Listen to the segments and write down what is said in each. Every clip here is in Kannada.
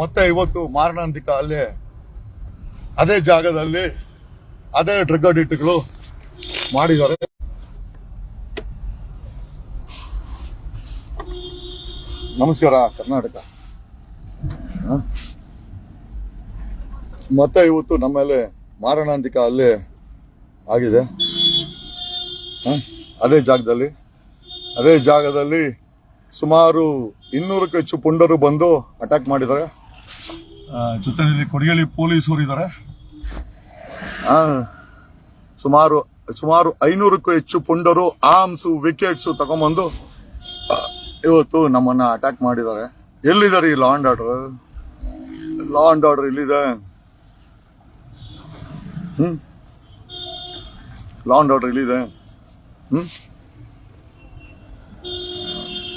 ಮತ್ತೆ ಇವತ್ತು ಮಾರಣಾಂತಿಕ ಅಲ್ಲಿ, ಅದೇ ಜಾಗದಲ್ಲಿ ಅದೇ ಡ್ರಗ್ ಅಡಿಕ್ಟ್ಗಳು ಮಾಡಿದ್ದಾರೆ ನಮಸ್ಕಾರ, ಕರ್ನಾಟಕ? ಮತ್ತೆ ಇವತ್ತು ನಮ್ಮ ಮೇಲೆ ಮಾರಣಾಂತಿಕ ಅಲ್ಲಿ ಆಗಿದೆ? ಅದೇ ಜಾಗದಲ್ಲಿ ಅದೇ ಜಾಗದಲ್ಲಿ ಸುಮಾರು ಇನ್ನೂರಕ್ಕೂ ಹೆಚ್ಚು ಪುಂಡರು ಬಂದು ಅಟ್ಯಾಕ್ ಮಾಡಿದ್ದಾರೆ ಜೊತೆಯಲ್ಲಿ ಕೊಡಿಗೇಳಿ ಪೊಲೀಸರು ಇದ್ದಾರೆ ಸುಮಾರು ಸುಮಾರು ಐನೂರಕ್ಕೂ ಹೆಚ್ಚು ಪುಂಡರು ಆರ್ಮ್ಸು ವಿಕೆಟ್ಸ್ ತಗೊಂಬಂದು ಇವತ್ತು ನಮ್ಮನ್ನ ಅಟ್ಯಾಕ್ ಮಾಡಿದ್ದಾರೆ. ಎಲ್ಲಿದ್ದಾರೆ ಈ law and order law and order ಇಲ್ಲಿದೆ ಹ್ಮ್? ಲಾ ಅಂಡ್ ಆರ್ಡರ್ ಇಲ್ಲಿದೆ ಹ್ಮ್?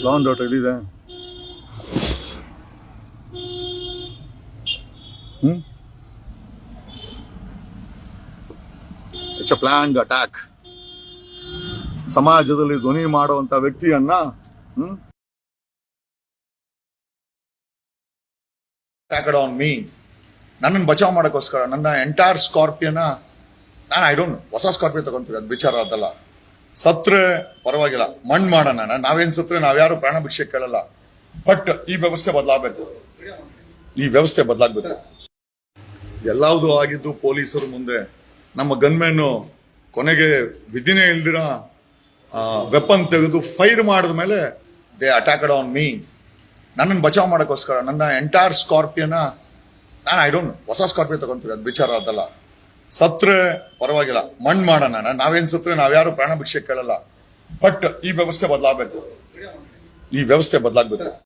ಲಾ ಅಂಡ್ ಆರ್ಡರ್ ಇಲ್ಲಿದೆ ಹ್ಮ್ ಇಟ್ಸ್ ಅ ಅಟ್ಯಾಕ್ ಸಮಾಜದಲ್ಲಿ ಧ್ವನಿ ಮಾಡುವಂತ ವ್ಯಕ್ತಿಯನ್ನ ಹ್ಮ್ ಆನ್ ಮೀ ನನ್ನನ್ನು ಬಚಾವ್ ಮಾಡೋಕ್ಕೋಸ್ಕರ, ನನ್ನ ಎಂಟೈರ್ ಸ್ಕಾರ್ಪಿಯೋನ ನಾನು ಐ ಡೋಂಟ್ ಹೊಸ ಸ್ಕಾರ್ಪಿಯೋ ತಗೊಂತೀವಿ ಅದು ವಿಚಾರ ಅದಲ್ಲ ಸತ್ರೆ ಪರವಾಗಿಲ್ಲ, ಮಣ್ಣು ಮಾಡೋಣ ನಾವೇನ್ ಸತ್ರೆ, ನಾವ್ಯಾರು ಪ್ರಾಣ ಭಿಕ್ಷೆ ಕೇಳಲ್ಲ. ಬಟ್ ಈ ವ್ಯವಸ್ಥೆ ಬದಲಾಗಬೇಕು. ಈ ವ್ಯವಸ್ಥೆ ಬದಲಾಗಬೇಕು. ಎಲ್ಲಾವುದು ಆಗಿದ್ದು ಪೊಲೀಸರು ಮುಂದೆ ನಮ್ಮ ಗನ್ಮೆನ್ನು ಕೊನೆಗೆ ವಿಧಿನೇ ಇಲ್ದಿರ ವೆಪನ್ ತೆಗೆದು ಫೈರ್ ಮಾಡಿದ ಮೇಲೆ ದೇ ಅಟ್ಯಾಕ್ಡ್ ಆನ್ ಮೀ ನನ್ನನ್ನು ಬಚಾವ್ ಮಾಡೋಕ್ಕೋಸ್ಕರ, ನನ್ನ ಎಂಟೈರ್ ಸ್ಕಾರ್ಪಿಯೋನ ನಾನು ಐ ಡೋಂಟ್ ಹೊಸ ಸ್ಕಾರ್ಪಿಯೋ ತಗೊಂತೀವಿ ಅದು ವಿಚಾರ ಅದಲ್ಲ. ಸತ್ರೆ ಪರವಾಗಿಲ್ಲ, ಮಣ್ಣು ಮಾಡೋಣ ನಾವೇನು ಸತ್ರೆ ನಾವ್ಯಾರು ಪ್ರಾಣ ಭಿಕ್ಷೆ ಕೇಳಲ್ಲ. ಬಟ್ ಈ ವ್ಯವಸ್ಥೆ ಬದಲಾಗಬೇಕು. ಈ ವ್ಯವಸ್ಥೆ ಬದಲಾಗಬೇಕು.